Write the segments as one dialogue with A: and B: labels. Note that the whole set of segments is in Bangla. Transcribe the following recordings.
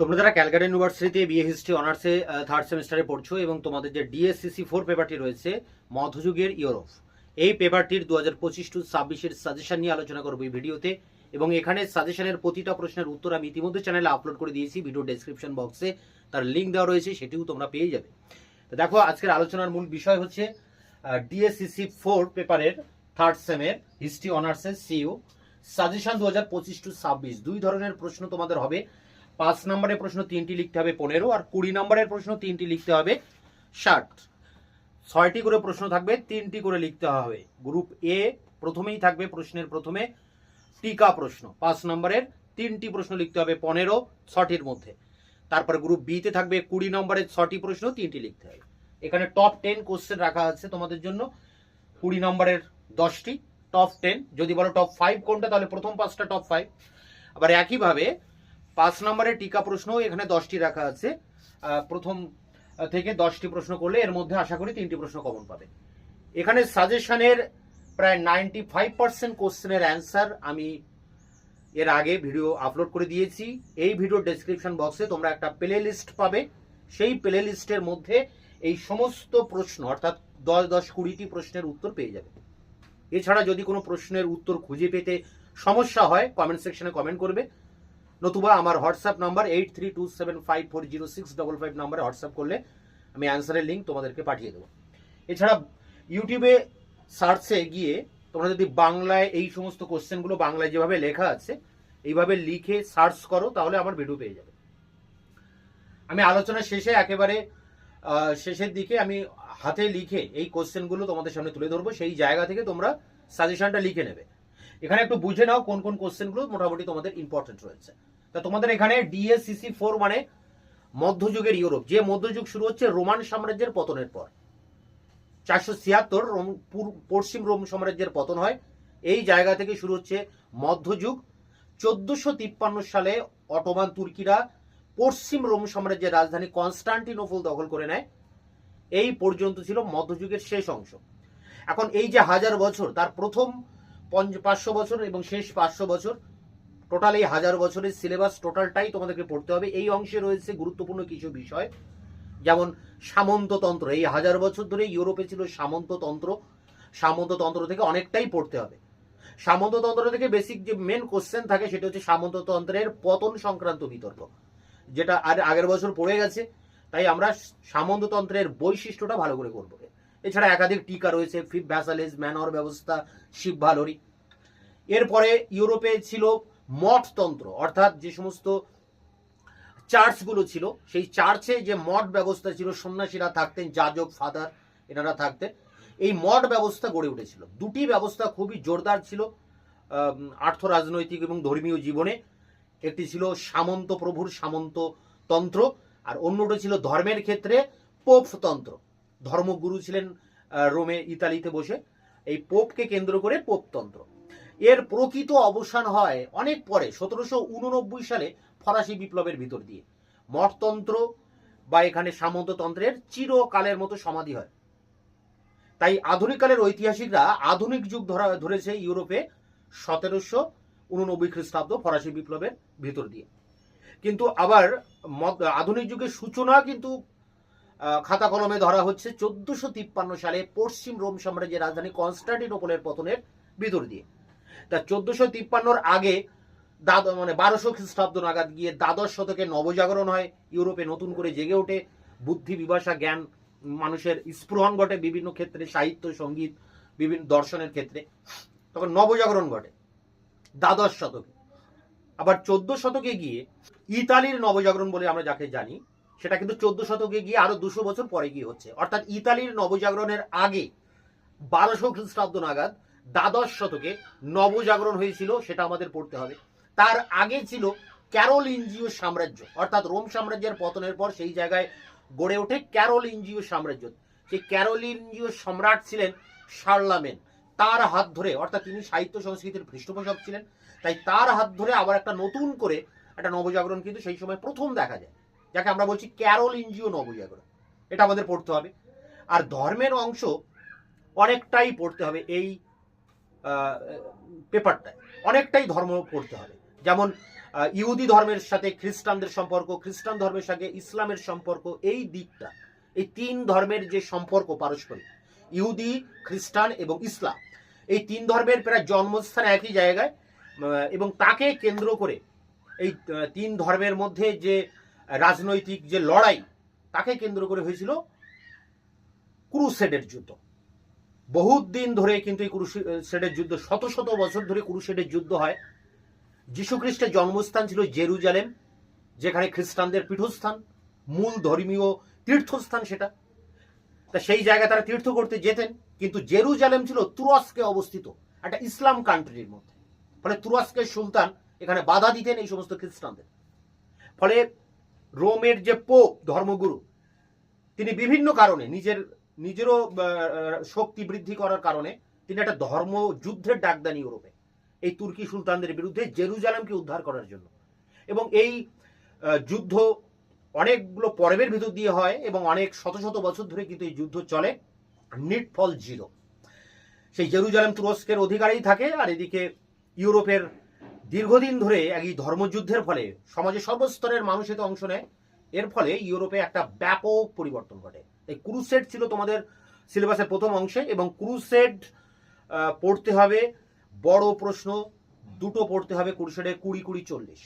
A: তোমরা যারা ক্যালকাটা ইউনিভার্সিটিতে বিএ হিস্ট্রি অনার্সে থার্ড সেমিস্টারে পড়ছো এবং তোমাদের যে ডিএসসিসি ফোর পেপারটি রয়েছে, মধ্যযুগের ইউরোপ এই পেপারটির দু হাজার পঁচিশ টু ছাব্বিশের সাজেশন নিয়ে আলোচনা করব এই ভিডিওতে এবং এখানে সাজেশনের প্রতিটা প্রশ্নের উত্তর আমি ইতিমধ্যে চ্যানেলে আপলোড করে দিয়েছি ভিডিও ডেসক্রিপশন বক্সে তার লিঙ্ক দেওয়া রয়েছে, সেটিও তোমরা পেয়ে যাবে। তো দেখো, আজকের আলোচনার মূল বিষয় হচ্ছে ডিএসসিসি ফোর পেপারের থার্ড সেমের হিস্ট্রি অনার্সের সিইউ সাজেশন দু হাজার পঁচিশ টু ছাব্বিশ, দুই ধরনের প্রশ্ন তোমাদের হবে। পাঁচ নম্বরের প্রশ্ন তিনটি লিখতে হবে পনেরো, আর কুড়ি নম্বরের প্রশ্ন তিনটি লিখতে হবে ষাট। ছয়টি করে প্রশ্ন থাকবে, তিনটি করে লিখতে হবে। গ্রুপ এ প্রথমেই থাকবে প্রশ্নের প্রথমে টিকা প্রশ্ন। পাঁচ নম্বরের তিনটি প্রশ্ন লিখতে হবে পনেরো ছটির মধ্যে। তারপর গ্রুপ বিতে থাকবে কুড়ি নম্বরের ছটি প্রশ্ন, তিনটি লিখতে হবে। এখানে টপ টেন কোশ্চেন রাখা আছে তোমাদের জন্য। কুড়ি নম্বরের দশটি টপ টেন যদি বলো টপ ফাইভ কোনটা, তাহলে প্রথম পাঁচটা টপ ফাইভ আবার একইভাবে পাঁচ নম্বরের টিকা প্রশ্ন এখানে দশটি রাখা আছে। প্রথম থেকে দশটি প্রশ্ন করলে এর মধ্যে আশা করি তিনটি প্রশ্ন কমন পাবে। এখানে সাজেশনের প্রায় নাইনটি ফাইভ পার্সেন্ট কোশ্চেনের অ্যান্সার আমি এর আগে ভিডিও আপলোড করে দিয়েছি। এই ভিডিও ডেসক্রিপশন বক্সে তোমরা একটা প্লে লিস্ট পাবে। সেই প্লে লিস্টের মধ্যে এই সমস্ত প্রশ্ন, অর্থাৎ দশ দশ, কুড়িটি প্রশ্নের উত্তর পেয়ে যাবে। এছাড়া যদি কোনো প্রশ্নের উত্তর খুঁজে পেতে সমস্যা হয় কমেন্ট সেকশনে কমেন্ট করবে। নতুবা আমার WhatsApp number eight three two seven five four zero six double five নাম্বারে হোয়াটসঅ্যাপ করলে আমি অ্যান্সারের লিঙ্ক তোমাদেরকে পাঠিয়ে দেবো। এছাড়া ইউটিউবে সার্চে গিয়ে তোমরা যদি বাংলায় এই সমস্ত কোশ্চেনগুলো বাংলায় যেভাবে লেখা আছে, এইভাবে লিখে সার্চ করো, তাহলে আমার ভিডিও পেয়ে যাবে। আমি আলোচনা শেষে একেবারে শেষের দিকে আমি হাতে লিখে এই কোশ্চেনগুলো তোমাদের সামনে তুলে ধরবো, সেই জায়গা থেকে তোমরা সাজেশনটা লিখে নেবে। এখানে একটু বুঝে নাও কোন কোন কোশ্চেনগুলো মোটামুটি তোমাদের ইম্পর্টেন্ট রয়েছে। তা তোমাদের এখানে ডিএসসিসি ফোর মানে মধ্যযুগের ইউরোপ। যে মধ্যযুগ শুরু হচ্ছে রোমান সাম্রাজ্যের পতনের পর। চারশো ছিয়াত্তর পশ্চিম রোম সাম্রাজ্যের পতন হয়। এই জায়গা থেকে শুরু হচ্ছে মধ্যযুগ। চোদ্দশো তিপ্পান্ন সালে অটোমান তুর্কিরা পশ্চিম রোম সাম্রাজ্যের রাজধানী কনস্টান্টিনোপল দখল করে নেয়। এই পর্যন্ত ছিল মধ্যযুগের শেষ অংশ। এখন এই যে হাজার বছর, তার প্রথম পঞ্চ- পাঁচশো বছর এবং শেষ পাঁচশো বছর টোটাল এই হাজার বছরের সিলেবাস টোটালটাই তোমাদেরকে পড়তে হবে। এই অংশে রয়েছে গুরুত্বপূর্ণ কিছু বিষয়। যেমন সামন্ততন্ত্র এই হাজার বছর ধরে ইউরোপে ছিল সামন্ততন্ত্র সামন্ততন্ত্র থেকে অনেকটাই পড়তে হবে। সামন্ততন্ত্র থেকে বেসিক যে মেন কোশ্চেন থাকে, সেটা হচ্ছে সামন্ততন্ত্রের পতন সংক্রান্ত বিতর্ক। যেটা আর আগের বছর পড়ে গেছে। তাই আমরা সামন্ততন্ত্রের বৈশিষ্ট্যটা ভালো করে করব। এছাড়া একাধিক টিকা রয়েছে। ফিফ ভ্যাসালেজ, ম্যানর ব্যবস্থা, শিব ভালোরি। এরপরে ইউরোপে ছিল মঠতন্ত্র, অর্থাৎ যে সমস্ত চার্চগুলো ছিল, সেই চার্চে যে মঠ ব্যবস্থা ছিল, সন্ন্যাসীরা থাকতেন, যাজক, ফাদার, এনারা থাকতেন, এই মঠ ব্যবস্থা গড়ে উঠেছিল। দুটি ব্যবস্থা খুবই জোরদার ছিল আর্থ রাজনৈতিক এবং ধর্মীয় জীবনে। একটি ছিল সামন্ত প্রভুর সামন্ত তন্ত্র আর অন্যটা ছিল ধর্মের ক্ষেত্রে পোপতন্ত্র। ধর্মগুরু ছিলেন রোমে, ইতালিতে বসে। এই পোপকে কেন্দ্র করে পোপতন্ত্র। এর প্রকৃত অবসান হয় অনেক পরে, সতেরোশো উননব্বই সালে ফরাসি বিপ্লবের ভিতর দিয়ে। মঠতন্ত্র বা এখানে সামন্ততন্ত্রের চিরকালের মতো সমাধি হয়। তাই আধুনিককালের ঐতিহাসিকরা আধুনিক যুগ ধরা, ধরেছে ইউরোপে সতেরোশো উননব্বই খ্রিস্টাব্দ ফরাসি বিপ্লবের ভিতর দিয়ে। কিন্তু আবার আধুনিক যুগের সূচনা কিন্তু খাতা কলমে ধরা হচ্ছে চোদ্দশো তিপ্পান্ন সালে পশ্চিম রোম সাম্রাজ্যের রাজধানী কনস্টান্টিনোপলের পতনের ভিতর দিয়ে। তা চোদ্দশো তিপ্পান্নর আগে দাদ মানে বারোশো খ্রিস্টাব্দ নাগাদ গিয়ে দ্বাদশ শতকে নবজাগরণ হয়, ইউরোপে নতুন করে জেগে ওঠে। বুদ্ধি, বিভাষা, জ্ঞান, মানুষের স্পৃহণ ঘটে বিভিন্ন ক্ষেত্রে, সাহিত্য, সংগীত, বিভিন্ন দর্শনের ক্ষেত্রে। তখন নবজাগরণ ঘটে, দ্বাদশ শতকে। আবার চোদ্দ শতকে গিয়ে ইতালির নবজাগরণ বলে আমরা যাকে জানি, সেটা কিন্তু চোদ্দ শতকে গিয়ে আরও দুশো বছর পরে গিয়ে হচ্ছে। অর্থাৎ ইতালির নবজাগরণের আগে বারোশো খ্রিস্টাব্দ নাগাদ দ্বাদশ শতকে নবজাগরণ হয়েছিল, সেটা আমাদের পড়তে হবে। তার আগে ছিল ক্যারোলিঞ্জিয় সাম্রাজ্য। অর্থাৎ রোম সাম্রাজ্যের পতনের পর সেই জায়গায় গড়ে ওঠে ক্যারোল ইঞ্জিও সাম্রাজ্য। সেই ক্যারোলিঞ্জিয় সম্রাট ছিলেন শার্লামেন। তার হাত ধরে, অর্থাৎ তিনি সাহিত্য সংস্কৃতির পৃষ্ঠপোষক ছিলেন, তাই তার হাত ধরে আবার একটা নতুন করে একটা নবজাগরণ কিন্তু সেই সময় প্রথম দেখা যায়, যাকে আমরা বলছি ক্যারোলিঞ্জিয় নবজাগরণ। এটা আমাদের পড়তে হবে। আর ধর্মের অংশ অনেকটাই পড়তে হবে। এই পেপারটায়। অনেকটাই ধর্ম পড়তে হবে। যেমন ইহুদি ধর্মের সাথে খ্রিস্টানদের সম্পর্ক, খ্রিস্টান ধর্মের সাথে ইসলামের সম্পর্ক, এই দিকটা, এই তিন ধর্মের যে সম্পর্ক পারস্পরিক, ইহুদি, খ্রিস্টান এবং ইসলাম, এই তিন ধর্মের প্রায় জন্মস্থান একই জায়গায় এবং তাকে কেন্দ্র করে এই তিন ধর্মের মধ্যে যে রাজনৈতিক যে লড়াই, তাকে কেন্দ্র করে হয়েছিল ক্রুসেডের যুদ্ধ। বহুত দিন ধরে কিন্তু এই ক্রুসেডের যুদ্ধ, শত শত বছর ধরে ক্রুসেডের যুদ্ধ হয়। যীশুখ্রিস্টের জন্মস্থান ছিল জেরুজালেম, যেখানে খ্রিস্টানদের পীঠস্থান, মূল ধর্মীয় তীর্থস্থান সেটা। তা সেই জায়গায় তারা তীর্থ করতে যেতেন, কিন্তু জেরুজালেম ছিল তুরস্কে অবস্থিত, একটা ইসলাম কান্ট্রির মধ্যে। ফলে তুরস্কের সুলতান এখানে বাধা দিতেন এই সমস্ত খ্রিস্টানদের। ফলে রোমের যে পোপ, ধর্মগুরু, তিনি বিভিন্ন কারণে নিজের নিজেরও শক্তি বৃদ্ধি করার কারণে তিনি একটা ধর্ম যুদ্ধের ডাক দেন ইউরোপে, এই তুর্কি সুলতানদের বিরুদ্ধে জেরুজালেমকে উদ্ধার করার জন্য। এবং এই যুদ্ধ অনেকগুলো পর্বের ভিতর দিয়ে হয় এবং অনেক শত শত বছর ধরে কিন্তু এই যুদ্ধ চলে। নিট ফল জিরো। সেই জেরুজালেম তুরস্কের অধিকারেই থাকে আর এদিকে ইউরোপের দীর্ঘদিন ধরে এই ধর্মযুদ্ধের ফলে সমাজের সর্বস্তরের মানুষ এতে অংশ নেয়। এর ফলে ইউরোপে একটা ব্যাপক পরিবর্তন ঘটে। এই ক্রুসেড ছিল তোমাদের সিলেবাসের প্রথম অংশে এবং ক্রুসেড পড়তে হবে, বড় প্রশ্ন, দুটো পড়তে হবে ক্রুসেডের কুড়ি কুড়ি চল্লিশ।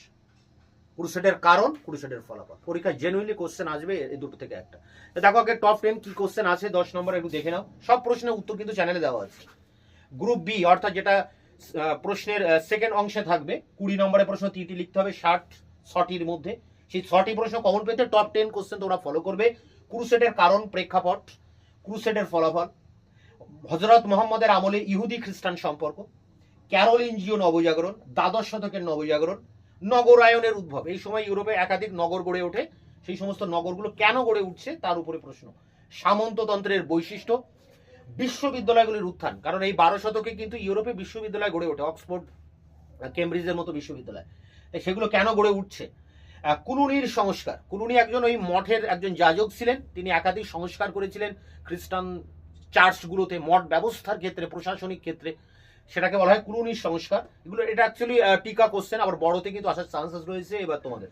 A: ক্রুসেডের কারণ, ক্রুসেডের ফলাফল। পরীক্ষায় জেনুইনলি কোশ্চেন আসবে এই দুটো থেকে একটা। দেখো আগে টপ টেন কি কোশ্চেন আছে, দশ নম্বর একটু দেখে নাও। সব প্রশ্নের উত্তর কিন্তু চ্যানেলে দেওয়া আছে। গ্রুপ বি অর্থাৎ যেটা প্রশ্নের সেকেন্ড অংশে থাকবে, কুড়ি নম্বরের প্রশ্ন তিনটি লিখতে হবে, ষাট, ছটির মধ্যে। সেই ছটি প্রশ্ন কমন পেতে টপ টেন কোশ্চেন তোমরা ফলো করবে। ক্রুসেডের কারণ প্রেক্ষাপট, ক্রুসেডের ফলাফল, হজরত মোহাম্মদের আমলে ইহুদি খ্রিস্টান সম্পর্ক ক্যারোলিনজিও নবজাগরণ, দ্বাদশ শতকের নবজাগরণ, নগরায়নের উদ্ভব। এই সময় ইউরোপে একাধিক নগর গড়ে ওঠে। সেই সমস্ত নগরগুলো কেন গড়ে উঠছে তার উপরে প্রশ্ন। সামন্ততন্ত্রের বৈশিষ্ট্য, বিশ্ববিদ্যালয়গুলির উত্থান। কারণ এই বারো শতকে কিন্তু ইউরোপে বিশ্ববিদ্যালয় গড়ে ওঠে, অক্সফোর্ড, কেমব্রিজের মতো বিশ্ববিদ্যালয়। সেগুলো কেন গড়ে উঠছে? আহ, কুলুনির সংস্কার। কুলুনি একজন ওই মঠের একজন যাজক ছিলেন। তিনি একাধিক সংস্কার করেছিলেন খ্রিস্টান চার্চগুলোতে মঠ ব্যবস্থার ক্ষেত্রে প্রশাসনিক ক্ষেত্রে। সেটাকে বলা হয় কুলুনির সংস্কার। এগুলো এটা অ্যাকচুয়ালি টিকা কোশ্চেন আবার বড়তে কিন্তু আসার চান্সেস রয়েছে এবার তোমাদের।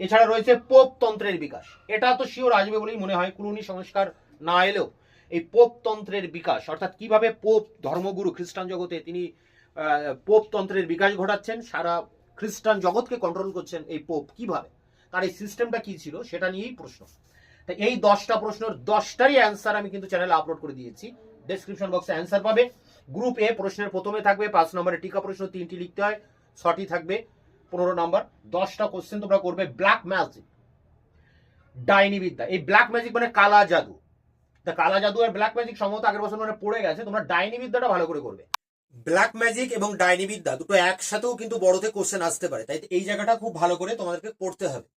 A: এছাড়া রয়েছে পোপতন্ত্রের বিকাশ। এটা তো শিওর আসবে বলেই মনে হয় কুলুনি সংস্কার না এলেও। এই পোপতন্ত্রের বিকাশ অর্থাৎ কীভাবে পোপ ধর্মগুরু খ্রিস্টান জগতে তিনি পোপতন্ত্রের বিকাশ ঘটাচ্ছেন সারা খ্রিস্টান জগৎকে কন্ট্রোল করছেন এই পোপ কীভাবে? তার এই সিস্টেমটা কি ছিল সেটা নিয়েই প্রশ্ন। তা এই দশটা প্রশ্নের দশটারই অ্যান্সার আমি কিন্তু চ্যানেলে আপলোড করে দিয়েছি। ডেসক্রিপশন বক্সে অ্যান্সার পাবে। গ্রুপ এ প্রশ্নের প্রথমে থাকবে, পাঁচ নম্বরের টিকা প্রশ্ন, তিনটি লিখতে হয়, ছটি থাকবে, পনেরো নম্বর। দশটা কোশ্চেন তোমরা করবে ব্ল্যাক ম্যাজিক ডাইনি বিদ্যা। এই ব্ল্যাক ম্যাজিক মানে কালা জাদু। তা কালা জাদু আর ব্ল্যাক ম্যাজিক সম্ভবত আগের বছর মানে পড়ে গেছে, তোমরা ডাইনি বিদ্যাটা ভালো করে করবে। ব্ল্যাক ম্যাজিক এবং ডাইনি বিদ্যা দুটো একসাথেও কিন্তু বড়তে কোশ্চেন আসতে পারে। তাই এই জায়গাটা খুব ভালো করে তোমাদেরকে পড়তে হবে।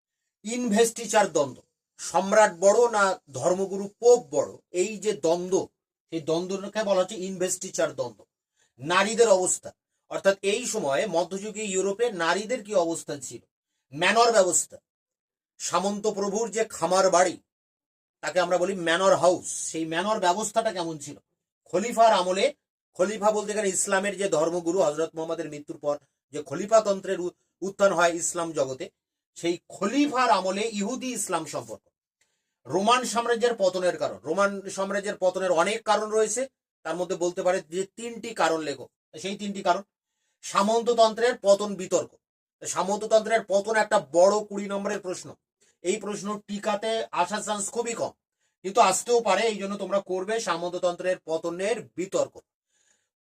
A: ইনভেস্টিচার দ্বন্দ্ব। সম্রাট বড় না ধর্মগুরু পোপ বড়? এই যে দ্বন্দ্ব এই দ্বন্দ্বকে বলা হচ্ছে ইনভেস্টিচার দ্বন্দ্ব। নারীদের অবস্থা। অর্থাৎ এই সময়ে মধ্যযুগীয় ইউরোপে নারীদের কি অবস্থা ছিল? ম্যানর ব্যবস্থা। সামন্ত প্রভুর যে খামার বাড়ি, তাকে আমরা বলি ম্যানর হাউস সেই ম্যানর ব্যবস্থাটা কেমন ছিল? খলিফার আমলে খলিফা বলতে গেলে ইসলামের যে ধর্মগুরু হজরত মোহাম্মদের মৃত্যুর পর যে খলিফা তন্ত্রের উত্থান হয় ইসলাম জগতে, সেই খলিফার আমলে ইহুদি ইসলাম সম্পর্ক। রোমান সাম্রাজ্যের পতনের কারণ। রোমান সাম্রাজ্যের পতনের অনেক কারণ রয়েছে। তার মধ্যে বলতে পারে যে তিনটি কারণ লেখো সেই তিনটি কারণ, সামন্ততন্ত্রের পতন বিতর্ক। সামন্ততন্ত্রের পতন একটা বড় কুড়ি নম্বরের প্রশ্ন। এই প্রশ্ন টিকাতে আসার চান্স খুবই কম। কিন্তু আসতেও পারে এই জন্য তোমরা করবে সামন্ততন্ত্রের পতনের বিতর্ক।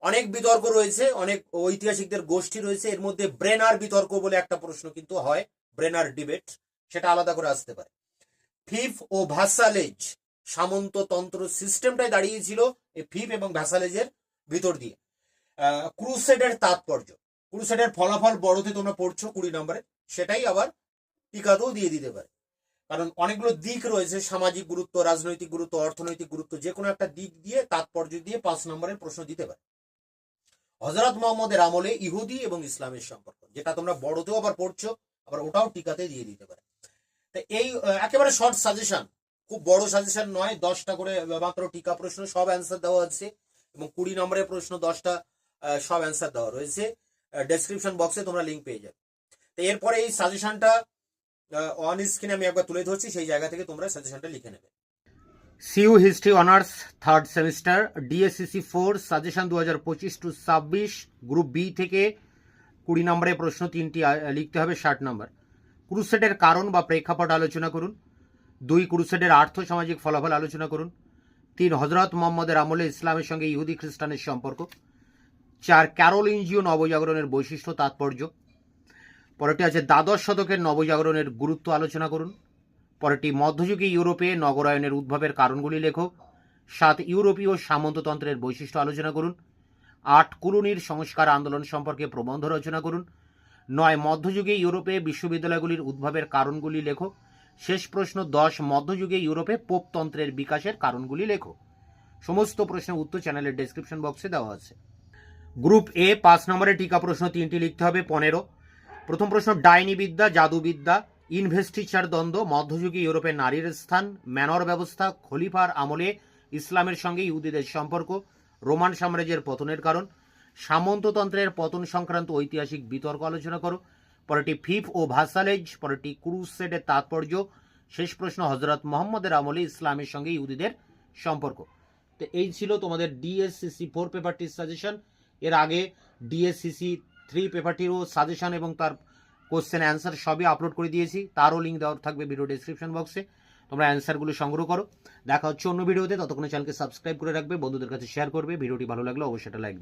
A: অনেক বিতর্ক রয়েছে, অনেক ঐতিহাসিকদের গোষ্ঠী রয়েছে, এর মধ্যে ব্রেনার বিতর্ক বলে একটা প্রশ্ন কিন্তু হয়, ব্রেনার ডিবেট, সেটা আলাদা করে আসতে পারে। ফিফ ও ভ্যাসালেজ সামন্ততন্ত্র সিস্টেমটাই দাঁড়িয়েছিল এই ফিফ এবং ভ্যাসালেজের ভিতর দিয়ে। ক্রুসেডের তাৎপর্য। ক্রুসেডের ফলাফল বড়তে তোমরা পড়ছো কুড়ি নম্বরে, সেটাই আবার টিকাতেও দিয়ে দিতে পারে। কারণ অনেকগুলো দিক রয়েছে, সামাজিক গুরুত্ব, রাজনৈতিক গুরুত্ব, অর্থনৈতিক গুরুত্ব যে কোনো একটা দিক দিয়ে তাৎপর্য দিয়ে পাঁচ নম্বরের প্রশ্ন দিতে পারে। হজরত মোহাম্মদের আমলে ইহুদি এবং ইসলামের সম্পর্ক, যেটা তোমরা বড়তেও আবার পড়ছো, আবার ওটাও টিকাতে দিয়ে দিতে পারে। তো এই একেবারে শর্ট সাজেশন খুব বড় সাজেশন নয়, দশটা করে মাত্র টিকা প্রশ্ন, সব অ্যান্সার দেওয়া আছে, এবং কুড়ি নম্বরের প্রশ্ন, দশটা সব অ্যান্সার দেওয়া রয়েছে। ডেসক্রিপশন বক্সে তোমরা লিঙ্ক পেয়ে যাবে।
B: তো এরপরে এই সাজেশনটা অন স্ক্রিনে আমি একবার তুলে ধরছি, সেই জায়গা থেকে তোমরা সাজেশনটা লিখে নেবে।
A: CU history honours third semester, DSCC four, suggestion দু হাজার পঁচিশ টু ছাব্বিশ, গ্রুপ বি থেকে কুড়ি নম্বরের প্রশ্ন তিনটি লিখতে হবে ষাট নম্বর। ক্রুসেডের কারণ বা প্রেক্ষাপট আলোচনা করুন। দুই, ক্রুসেডের আর্থ সামাজিক ফলাফল আলোচনা করুন। তিন, হজরত মোহাম্মদের আমলে ইসলামের সঙ্গে ইহুদি খ্রিস্টানের সম্পর্ক। চার ক্যারোলিনজিও নবজাগরণের বৈশিষ্ট্য, তাৎপর্য। পরেরটি আছে দ্বাদশ শতকের নবজাগরণের গুরুত্ব আলোচনা করুন। পরেরটি মধ্যযুগে ইউরোপে নগরায়নের উদ্ভবের কারণগুলি লেখো সাত ইউরোপীয় সামন্ততন্ত্রের বৈশিষ্ট্য আলোচনা করুন। আট কুরুনির সংস্কার আন্দোলন সম্পর্কে প্রবন্ধ রচনা করুন। নয় মধ্যযুগে ইউরোপে বিশ্ববিদ্যালয়গুলির উদ্ভবের কারণগুলি লেখো শেষ প্রশ্ন, দশ মধ্যযুগে ইউরোপে পোপতন্ত্রের বিকাশের কারণগুলি লেখো সমস্ত প্রশ্নের উত্তর চ্যানেলের ডেসক্রিপশন বক্সে দেওয়া আছে। গ্রুপ এ পাঁচ নম্বরে টিকা প্রশ্ন তিনটি লিখতে হবে, পনেরো। প্রথম প্রশ্ন ডাইনিবিদ্যা জাদুবিদ্যা ইনভেস্টিচার দ্বন্দ্ব, মধ্যযুগে ইউরোপের নারীর স্থান, ম্যানর ব্যবস্থা, খলিফার আমলে ইসলামের সঙ্গে ইহুদিদের সম্পর্ক, রোমান সাম্রাজ্যের পতনের কারণ, সামন্ততন্ত্রের পতন সংক্রান্ত ঐতিহাসিক বিতর্ক আলোচনা করো, পরেরটি ফিফ ও ভাসালেজ, পরেরটি ক্রুসেডের তাৎপর্য, শেষ প্রশ্ন হজরত মোহাম্মদের আমলে ইসলামের সঙ্গে ইহুদিদের সম্পর্ক। তো এই ছিল তোমাদের ডিএসসিসি ফোর পেপারটির সাজেশন এর আগে ডিএসসিসি থ্রি পেপারটিরও সাজেশন এবং তার কোশ্চেন অ্যান্সার সবই আপলোড করে দিয়েছি। তারও লিঙ্ক দেওয়া থাকবে ভিডিও ডিসক্রিপশন বক্সে তোমরা অ্যান্সারগুলো সংগ্রহ করো। দেখা হচ্ছে অন্য ভিডিওতে ততক্ষণে চ্যানেলকে সাবস্ক্রাইব করে রাখবে। বন্ধুদের কাছে শেয়ার করবে। ভিডিওটি ভালো লাগলে অবশ্যই লাইক